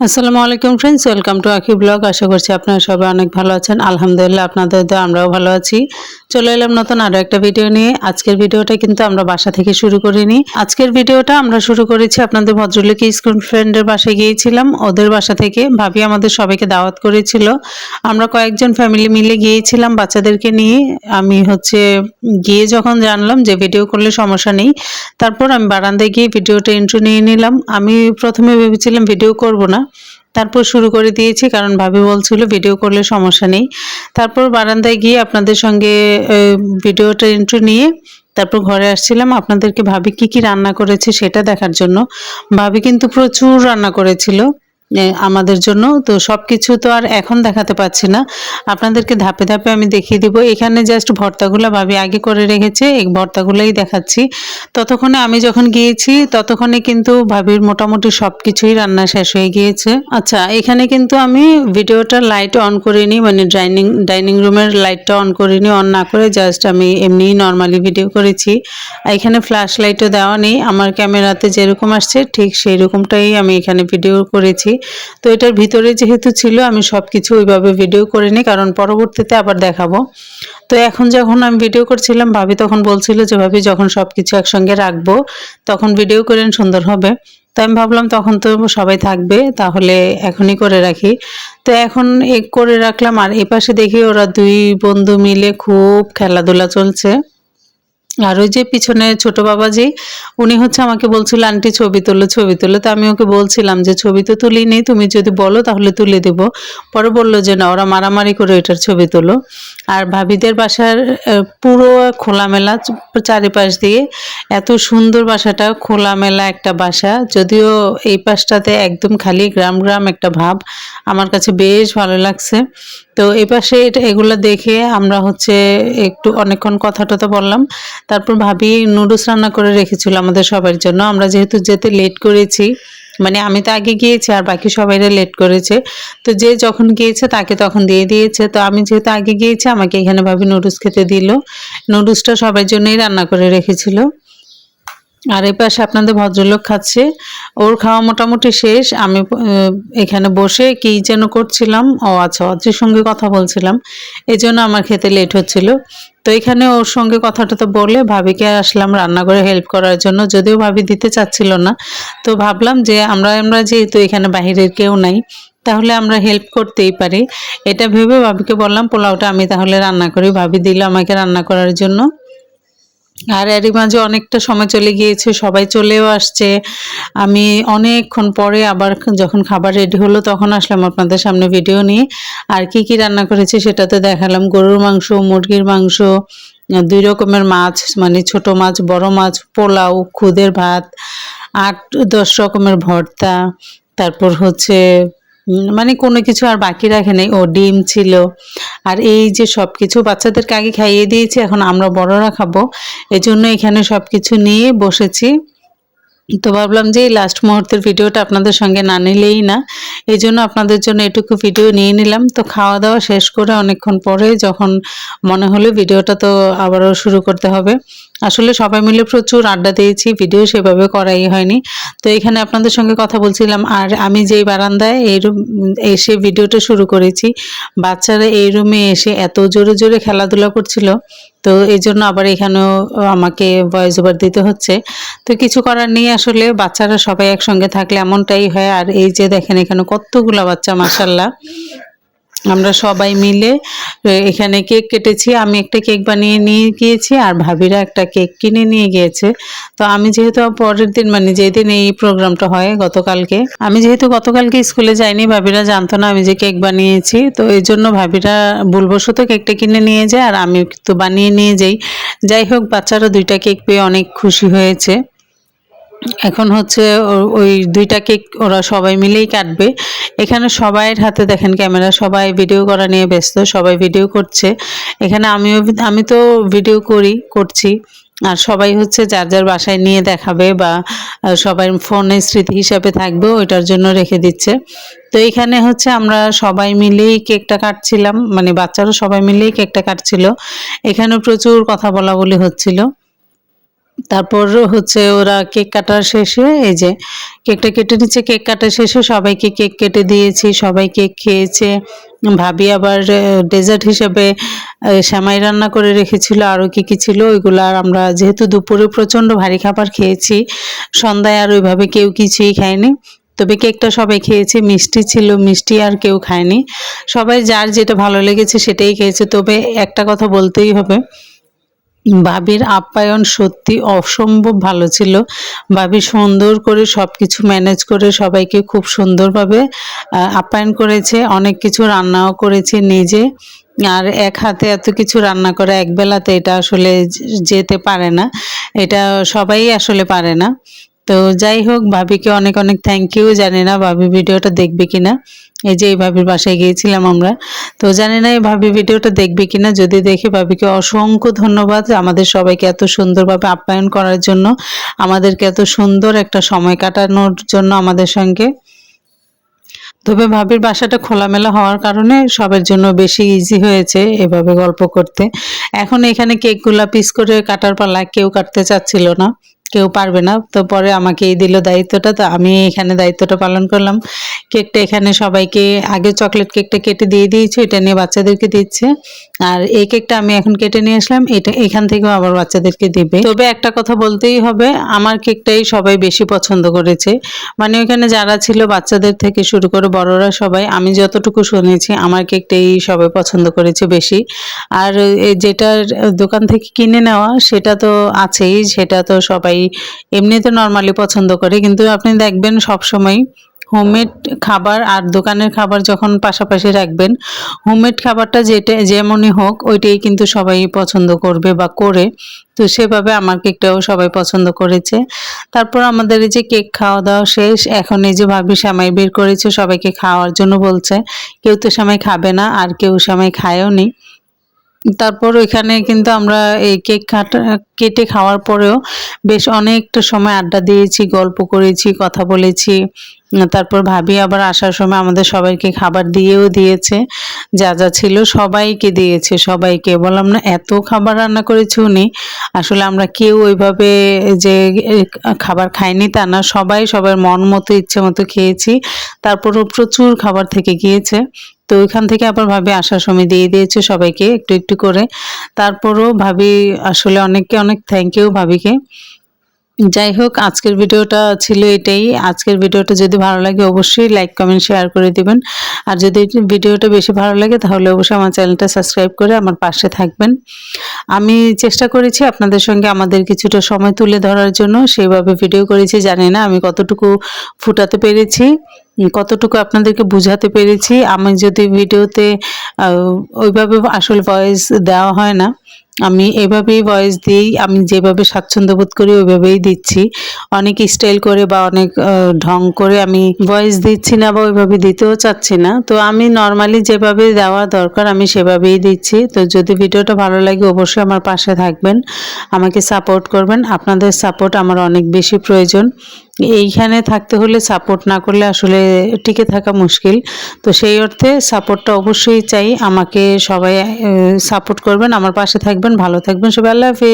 আসসালামু আলাইকুম friends welcome to আকি ব্লগ আশা করছি আপনারা সবাই অনেক ভালো আছেন। আলহামদুলিল্লাহ আপনাদের দোয়া আমরাও ভালো আছি। চলে এলাম নতুন আরও একটা ভিডিও নিয়ে। আজকের ভিডিওটা কিন্তু আমরা বাসা থেকে শুরু করিনি। আজকের ভিডিওটা আমরা শুরু করেছি আপনাদের ভদ্রলোক স্কুল ফ্রেন্ডের বাসায় গিয়েছিলাম। ওদের বাসা থেকে। ভাবি আমাদের সবাইকে দাওয়াত করেছিল। আমরা কয়েকজন ফ্যামিলি মিলে গিয়েছিলাম বাচ্চাদেরকে নিয়ে। আমি হচ্ছে গিয়ে যখন জানলাম যে ভিডিও করলে সমস্যা নেই, তারপর আমি বারান্দায় গিয়ে ভিডিওটা ইন্ট্রো নিয়ে নিলাম। আমি প্রথমে ভেবেছিলাম ভিডিও করব না। তারপর শুরু করে দিয়েছি, কারণ ভাবি বলছিল ভিডিও করলে সমস্যা নেই। তারপর বারান্দায় গিয়ে আপনাদের সঙ্গে ভিডিওটা ইন্ট্রো নিয়ে তারপর ঘরে আসছিলাম। আপনাদেরকে ভাবি কি কি রান্না করেছে সেটা দেখার জন্য। ভাবি কিন্তু প্রচুর রান্না করেছিল। আমাদের জন্য। তো সব কিছু তো আর এখন দেখাতে পাচ্ছি না। আপনাদেরকে ধাপে ধাপে আমি দেখিয়ে দিব। এখানে জাস্ট ভর্তাগুলো ভাবি আগে করে রেখেছে, এই ভর্তাগুলোই দেখাচ্ছি। ততক্ষণে আমি যখন গিয়েছি, ততক্ষণে কিন্তু ভাবির মোটামুটি সব কিছুই রান্না শেষ হয়ে গিয়েছে। আচ্ছা এখানে কিন্তু আমি ভিডিওটা লাইট অন করিনি মানে ডাইনিং ডাইনিং রুমের লাইটটা অন করিনি অন না করে জাস্ট আমি এমনি নর্মালি ভিডিও করেছি। এখানে ফ্ল্যাশ লাইটও দেওয়া নেই। আমার ক্যামেরাতে যেরকম আসছে, ঠিক সেই রকমটাই আমি এখানে ভিডিও করেছি। তো এটার ভিতরে যেহেতু ছিল, আমি সব কিছু ওইভাবে ভিডিও করিনি কারণ পরবর্তীতে আবার দেখাবো। তো এখন যখন আমি ভিডিও করছিলাম, ভাবি তখন বলছিল যে, ভাবি, যখন সব কিছু একসঙ্গে রাখব, তখন ভিডিও করেন সুন্দর হবে। তো আমি ভাবলাম, তখন তো সবাই থাকবে, তাহলে এখনই করে রাখি। তো এখন এ করে রাখলাম, আর এপাশে দেখি ওরা দুই বন্ধু মিলে খুব খেলাধুলা চলছে। আর ওই যে পিছনে ছোট বাবাজি, উনি হচ্ছে আমাকে বলছিল, আন্টি, ছবি তোলো ছবি তোলো। তো আমি ওকে বলছিলাম যে, ছবি তো তুলিনি, তুমি যদি বলো তাহলে তুলে দেব। পরে বলল যে, না, ওরা মারামারি করে এটার ছবি তোলো। আর ভাবিদের বাসার পুরো খোলামেলা চারিপাশ দিয়ে এত সুন্দর বাসাটা, খোলামেলা একটা বাসা। যদিও এই পাশটাতে একদম খালি গ্রাম গ্রাম একটা ভাব, আমার কাছে বেশ ভালো লাগছে। তো এই পাশে এটা, এগুলো দেখে আমরা হচ্ছে একটু অনেকক্ষণ কথা টথা বললাম। তারপর ভাবি নুডলস রান্না করে রেখেছিল আমাদের সবার জন্য। আমরা যেহেতু যেতে লেট করেছি মানে আমি তো আগে গিয়েছি আর বাকি সবাইরা লেট করেছে। তো যে যখন গিয়েছে তাকে তখন দিয়ে দিয়েছে। তো আমি যেহেতু আগে গিয়েছি, আমাকে এখানে ভাবি নুডলস খেতে দিল। নুডলসটা সবার জন্যই রান্না করে রেখেছিল। আর এই পাশে আপনাদের ভদ্রলোক খাচ্ছে। ওর খাওয়া মোটামুটি শেষ। আমি এখানে বসে কি যেন করছিলাম। ও আচ্ছা অদ্রির সঙ্গে কথা বলছিলাম। এই জন্য আমার খেতে লেট হচ্ছিল। তো এখানে ওর সঙ্গে কথাটা তো বলে ভাবিকে আসলাম রান্না করে হেল্প করার জন্য। যদিও ভাবি দিতে চাচ্ছিল না। তো ভাবলাম যে আমরা আমরা যেহেতু এখানে বাহিরের কেউ নাই, তাহলে আমরা হেল্প করতেই পারি। এটা ভেবে ভাবিকে বললাম, পোলাওটা আমি তাহলে রান্না করি। ভাবি দিল আমাকে রান্না করার জন্য। আর এরই মাঝে অনেকটা সময় চলে গিয়েছে, সবাই চলেও আসছে। আমি অনেকক্ষণ পরে আবার যখন খাবার রেডি হলো তখন আসলাম আপনাদের সামনে ভিডিও নিয়ে। আর কি কি রান্না করেছি সেটা তো দেখালাম। গরুর মাংস, মুরগির মাংস, দুই রকমের মাছ মানে ছোট মাছ, বড় মাছ, পোলাও, খুদের ভাত, আট দশ রকমের ভর্তা, তারপর হচ্ছে মানে কোনো কিছু আর বাকি রাখে নেই। ও ডিম ছিল আর এই যে সব কিছু বাচ্চাদেরকে আগে খাইয়ে দিয়েছি, এখন আমরা বড়রা খাব। এজন্য এখানে সব কিছু নিয়ে বসেছি। তো ভাবলাম যে লাস্ট মুহূর্তের ভিডিওটা আপনাদের সঙ্গে না নিলেই না। এই জন্য আপনাদের জন্য এটুকু ভিডিও নিয়ে নিলাম। তো খাওয়া দাওয়া শেষ করে অনেকক্ষণ পরে যখন মনে হলো ভিডিওটা তো আবারও শুরু করতে হবে। আসলে সবাই মিলে প্রচুর আড্ডা দিয়েছি ভিডিও সেভাবে করাই হয়নি। তো এখানে আপনাদের সঙ্গে কথা বলছিলাম, আর আমি যেই বারান্দায় এই রুম, এসে ভিডিওটা শুরু করেছি, বাচ্চারা এই রুমে এসে এত জোরে জোরে খেলাধুলা করছিল, তো এই জন্য আবার এখানেও আমাকে ভয়েস ওভার দিতে হচ্ছে। তো কিছু করার নেই আসলে, বাচ্চারা সবাই একসঙ্গে থাকলে এমনটাই হয়। আর এই যে দেখেন এখানে কতগুলা বাচ্চা মাসাল্লাহ আমরা সবাই মিলে এখানে কেক কেটেছি। আমি একটা কেক বানিয়ে নিয়ে গিয়েছি আর ভাবিরা একটা কেক কিনে নিয়ে গিয়েছে। তো আমি যেহেতু পরের দিন মানে যেদিন এই প্রোগ্রামটা হয় গতকালকে, আমি যেহেতু গতকালকে স্কুলে যাইনি, ভাবিরা জানতো না আমি যে কেক বানিয়েছি। তো এই জন্য ভাবিরা ভুলবশত কেকটা কিনে নিয়ে যায় আর আমি তো বানিয়ে নিয়ে যাই। যাই হোক, বাচ্চারা দুইটা কেক পেয়ে অনেক খুশি হয়েছে। এখন হচ্ছে ওই দুইটা কেক ওরা সবাই মিলেই কাটবে। এখানে সবাইয়ের হাতে দেখেন ক্যামেরা, সবাই ভিডিও করা নিয়ে ব্যস্ত, সবাই ভিডিও করছে। এখানে আমিও, আমি তো ভিডিও করি, করছি। আর সবাই হচ্ছে যার যার বাসায় নিয়ে দেখাবে বা সবাই ফোনে স্মৃতি হিসাবে থাকবে, ওইটার জন্য রেখে দিচ্ছে। তো এখানে হচ্ছে আমরা সবাই মিলেই কেকটা কাটছিলাম মানে বাচ্চারা সবাই মিলেই কেকটা কাটছিল। এখানে প্রচুর কথা বলা বলি হচ্ছিল। তারপর হচ্ছে ওরা কেক কাটার শেষে, এই যে কেকটা কেটে নিচ্ছে, কেক কাটার শেষে সবাইকে কেক কেটে দিয়েছি, সবাই কেক খেয়েছে। ভাবি আবার ডেজার্ট হিসেবে সেমাই রান্না করে রেখেছিল, আরও কী কী ছিল ওইগুলো। আর আমরা যেহেতু দুপুরে প্রচণ্ড ভারী খাবার খেয়েছি, সন্ধ্যায় আর ওইভাবে কেউ কিছুই খায়নি। তবে কেকটা সবাই খেয়েছে, মিষ্টি ছিল, মিষ্টি আর কেউ খায়নি। সবাই যার যেটা ভালো লেগেছে সেটাই খেয়েছে। তবে একটা কথা বলতেই হবে ভাবির আপ্যায়ন সত্যি অসম্ভব ভালো ছিল। ভাবি সুন্দর করে সব কিছু ম্যানেজ করে সবাইকে খুব সুন্দরভাবে আপ্যায়ন করেছে, অনেক কিছু রান্নাও করেছে নিজে। আর এক হাতে এত কিছু রান্না করা, এক বেলাতে এটা আসলে যেতে পারে না। এটা সবাই আসলে পারে না। তো যাই হোক, ভাবিকে অনেক অনেক থ্যাংক ইউ জানি না ভাবি ভিডিওটা দেখবে কিনা। এই যে এই ভাবির বাসায় গিয়েছিলাম আমরা। তো জানি না এই ভাবি ভিডিওটা দেখবে কিনা। যদি দেখে ভাবিকে অসংখ্য ধন্যবাদ আমাদের সবাইকে এত সুন্দরভাবে আপ্যায়ন করার জন্য, আমাদেরকে এত সুন্দর একটা সময় কাটানোর জন্য আমাদের সঙ্গে। তবে ভাবির বাসাটা খোলামেলা হওয়ার কারণে সবার জন্য বেশি ইজি হয়েছে এভাবে গল্প করতে। এখন এখানে কেকগুলা পিস করে কাটার পালা কেউ কাটতে চাচ্ছিল না। কেউ পারবে না। তো পরে আমাকেই দিল দায়িত্বটা। তো আমি এখানে দায়িত্বটা পালন করলাম। কেকটা এখানে সবাইকে আগে চকলেট কেকটা কেটে দিয়ে দিয়েছি। এটা নিয়ে বাচ্চাদেরকে দিচ্ছে। আর এই কেকটা আমি এখন কেটে নিয়ে আসলাম। এটা এখান থেকেও আবার বাচ্চাদেরকে দিবে। তবে একটা কথা বলতেই হবে, আমার কেকটাই সবাই বেশি পছন্দ করেছে। মানে ওখানে যারা ছিল বাচ্চাদের থেকে শুরু করে বড়রা সবাই, আমি যতটুকু শুনেছি, আমার কেকটাই সবাই পছন্দ করেছে বেশি। আর এই যেটা দোকান থেকে কিনে নেওয়া, সেটা তো আছেই, সেটা তো সবাই এমনিতে নর্মালি পছন্দ করে, কিন্তু আপনি দেখবেন সব সময় হোমমেড খাবার আর দোকানের খাবার যখন পাশাপাশি রাখবেন হোমমেড খাবারটা যেটা, যেমনই হোক, ওইটাই কিন্তু সবাই পছন্দ করবে বা করে। তো সেভাবে আমার কেকটাও সবাই পছন্দ করেছে। তারপর আমাদের এই যে কেক খাওয়া দাওয়া শেষ, এখন এই যে ভাবি সামাই বের করেছে, সবাইকে খাওয়ার জন্য বলছে। কেউ তো সামাই খাবে না, আর কেউ সামাই খায়ও নি। তারপর ওইখানে কিন্তু আমরা এই কেক কাটা কেটে খাওয়ার পরেও বেশ অনেকটা সময় আড্ডা দিয়েছি, গল্প করেছি, কথা বলেছি। তারপর ভাবি আবার আসার সময় আমাদের সবাইকে খাবার দিয়েও দিয়েছে। যা যা ছিল সবাইকে দিয়েছে, সবাইকে। বললাম, না, এত খাবার রান্না করেছে উনি। আসলে আমরা কেউ ওইভাবে যে খাবার খাইনি তা না, সবাই সবার মন মতো, ইচ্ছে মতো খেয়েছি। তারপরও প্রচুর খাবার থেকে গিয়েছে। তো ওইখান থেকে আবার ভাবি আসার সময় দিয়ে দিয়েছে সবাইকে একটু একটু করে। তারপরও ভাবি আসলে অনেককে অনেক থ্যাংক ইউ ভাবিকে। যাই হোক, আজকের ভিডিওটা ছিল এটাই। আজকের ভিডিওটা যদি ভালো লাগে, অবশ্যই লাইক কমেন্ট শেয়ার করে দিবেন। আর যদি ভিডিওটা বেশি ভালো লাগে, তাহলে অবশ্যই আমার চ্যানেলটা সাবস্ক্রাইব করে আমার পাশে থাকবেন। আমি চেষ্টা করেছি আপনাদের সঙ্গে আমাদের কিছুটা সময় তুলে ধরার জন্য। সেইভাবে ভিডিও করেছি, জানি না আমি কতটুকু ফুটাতে পেরেছি, কতটুকু আপনাদেরকে বোঝাতে পেরেছি। আমি যদি ভিডিওতে ওইভাবে আসলে ভয়েস দেওয়া হয় না আমি এভাবেই ভয়েস দিই, আমি যেভাবে স্বাচ্ছন্দ্য বোধ করি ওইভাবেই দিচ্ছি। অনেক স্টাইল করে বা অনেক ঢং করে আমি ভয়েস দিচ্ছি না বা ওইভাবে দিতেও চাচ্ছি না। তো আমি নর্মালি যেভাবে দেওয়া দরকার আমি সেভাবেই দিচ্ছি। তো যদি ভিডিওটা ভালো লাগে অবশ্যই আমার পাশে থাকবেন, আমাকে সাপোর্ট করবেন। আপনাদের সাপোর্ট আমার অনেক বেশি প্রয়োজন। এইখানে থাকতে হলে সাপোর্ট না করলে আসলে টিকে থাকা মুশকিল। তো সেই অর্থে সাপোর্টটা অবশ্যই চাই। আমাকে সবাই সাপোর্ট করবেন, আমার পাশে থাকবেন, ভালো থাকবেন। সবাই আল্লাহ হাফিজ।